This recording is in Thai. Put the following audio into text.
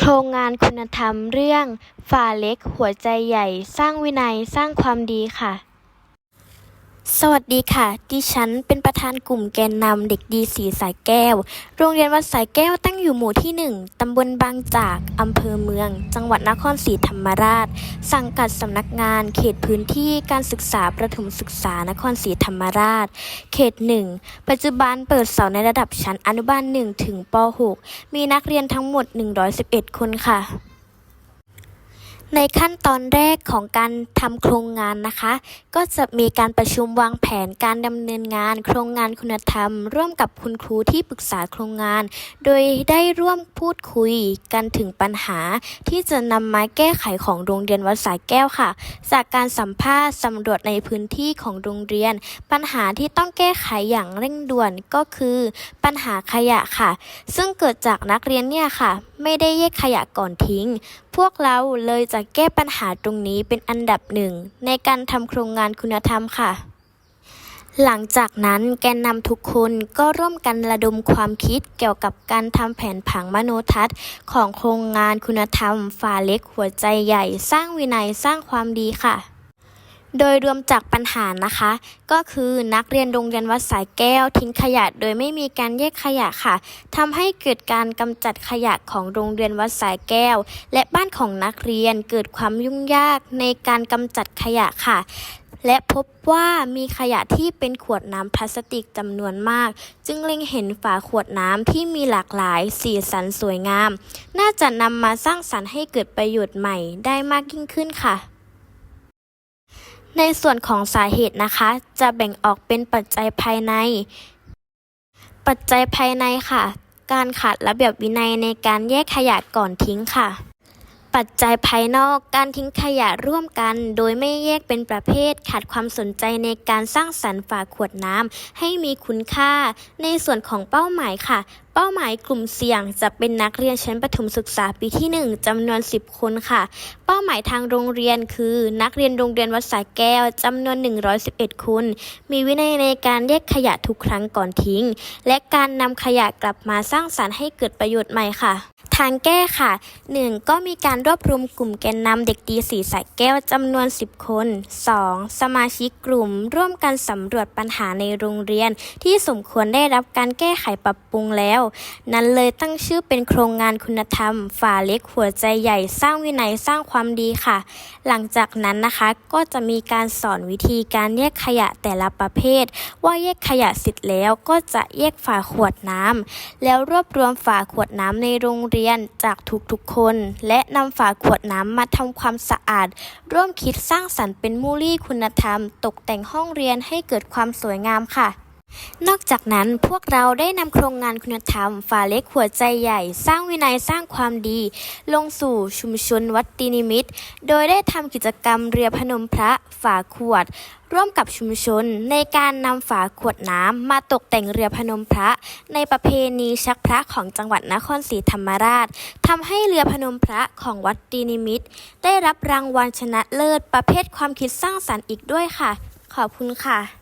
โครงงานคุณธรรมเรื่อง ฝ่าเล็กหัวใจใหญ่ สร้างวินัย สร้างความดีค่ะ สวัสดีค่ะ ดิฉันเป็นประธานกลุ่มแกนนำเด็กดีสีสายแก้ว โรงเรียนวัดสายแก้วตั้งอยู่หมู่ที่หนึ่งตำบลบางจาก อำเภอเมือง จังหวัดนครศรีธรรมราช สังกัดสำนักงาน เขตพื้นที่การศึกษาประถมศึกษานครศรีธรรมราช เขตหนึ่งปัจจุบันเปิดสอนในระดับชั้นอนุบาล 1 ถึงป .6 มีนักเรียนทั้งหมด 111 คนค่ะ ในขั้นตอนแรกของการทำโครงงานนะคะ ก็จะมีการประชุมวางแผนการดำเนินงาน โครงงานคุณธรรม ร่วมกับคุณครูที่ปรึกษาโครงงาน โดยได้ร่วมพูดคุยกันถึงปัญหา ที่จะนำมาแก้ไขของโรงเรียนวัดสายแก้วค่ะ จากการสัมภาษณ์สำรวจในพื้นที่ของโรงเรียน ปัญหาที่ต้องแก้ไขอย่างเร่งด่วนก็คือ ปัญหาขยะค่ะ ซึ่งเกิดจากนักเรียนเนี่ยค่ะ ไม่ได้แยกขยะก่อนทิ้ง พวกเราเลยจะแก้ปัญหาตรงนี้เป็นอันดับหนึ่งในการทำโครงงานคุณธรรมค่ะ หลังจากนั้นแกนนำทุกคนก็ร่วมกันระดมความคิดเกี่ยวกับการทำแผนผังมโนทัศน์ ของโครงงานคุณธรรม ฝ่าเล็กหัวใจใหญ่ สร้างวินัยสร้างความดีค่ะ โดยรวมจากปัญหานะคะ ก็คือนักเรียนโรงเรียนวัดสายแก้วทิ้งขยะโดยไม่มีการแยกขยะค่ะทำให้เกิดการกำจัดขยะของโรงเรียนวัดสายแก้ว และบ้านของนักเรียนเกิดความยุ่งยากในการกำจัดขยะค่ะ และพบว่ามีขยะที่เป็นขวดน้ำพลาสติกจำนวนมาก จึงเล็งเห็นฝาขวดน้ำที่มีหลากหลายสีสันสวยงาม น่าจะนำมาสร้างสรรค์ให้เกิดประโยชน์ใหม่ได้มากยิ่งขึ้นค่ะ ในส่วนของสาเหตุนะคะ จะแบ่งออกเป็นปัจจัยภายใน ปัจจัยภายในค่ะ การขาดระเบียบวินัยในการแยกขยะก่อนทิ้งค่ะ ปัจจัยภายนอกการทิ้งขยะร่วมกัน โดยไม่แยกเป็นประเภท ขาดความสนใจในการสร้างสรรค์ฝาขวดน้ำให้มีคุณค่า ในส่วนของเป้าหมายค่ะ เป้าหมายกลุ่มเสี่ยงจะเป็นนักเรียนชั้นประถมศึกษาปีที่ 1จำนวน 10 คนค่ะ เป้าหมายทางโรงเรียนคือ นักเรียนโรงเรียนวัดสายแก้วจำนวน 111 คน มีวินัยในการแยกขยะทุกครั้งก่อนทิ้ง และการนำขยะกลับมาสร้างสรรค์ให้เกิดประโยชน์ใหม่ค่ะทางแก้ค่ะ 1. ก็มีการรวบรวมกลุ่มแกนนำเด็กดีสีสายแก้วจำนวน 10 คน 2. สมาชิกกลุ่มร่วมกันสำรวจปัญหาในโรงเรียน ที่สมควรได้รับการแก้ไขปรับปรุงแล้วนั้นเลยตั้งชื่อเป็นโครงงานคุณธรรม ฝ่าเล็กหัวใจใหญ่สร้างวินัยสร้างความดีค่ะ หลังจากนั้นนะคะก็จะมีการสอนวิธีการแยกขยะแต่ละประเภท ว่าแยกขยะเสร็จแล้วก็จะแยกฝาขวดน้ำแล้วรวบรวมฝาขวดน้ำในโรงเรียนจากทุกๆคน และนำฝาขวดน้ำมาทำความสะอาด ร่วมคิดสร้างสรรค์เป็นมูลี่คุณธรรม ตกแต่งห้องเรียนให้เกิดความสวยงามค่ะ นอกจากนั้นพวกเราได้นำโครงงานคุณธรรมฝาเล็กหัวใจใหญ่ สร้างวินัยสร้างความดี ลงสู่ชุมชนวัดตีนิมิตร โดยได้ทำกิจกรรมเรือพนมพระฝาขวด ร่วมกับชุมชน ในการนำฝาขวดน้ำมาตกแต่งเรือพนมพระ ในประเพณีชักพระของจังหวัดนครศรีธรรมราชทำให้เรือพนมพระของวัดตีนิมิตร ได้รับรางวัลชนะเลิศประเภทความคิดสร้างสรรค์อีกด้วยค่ะ ขอบคุณค่ะ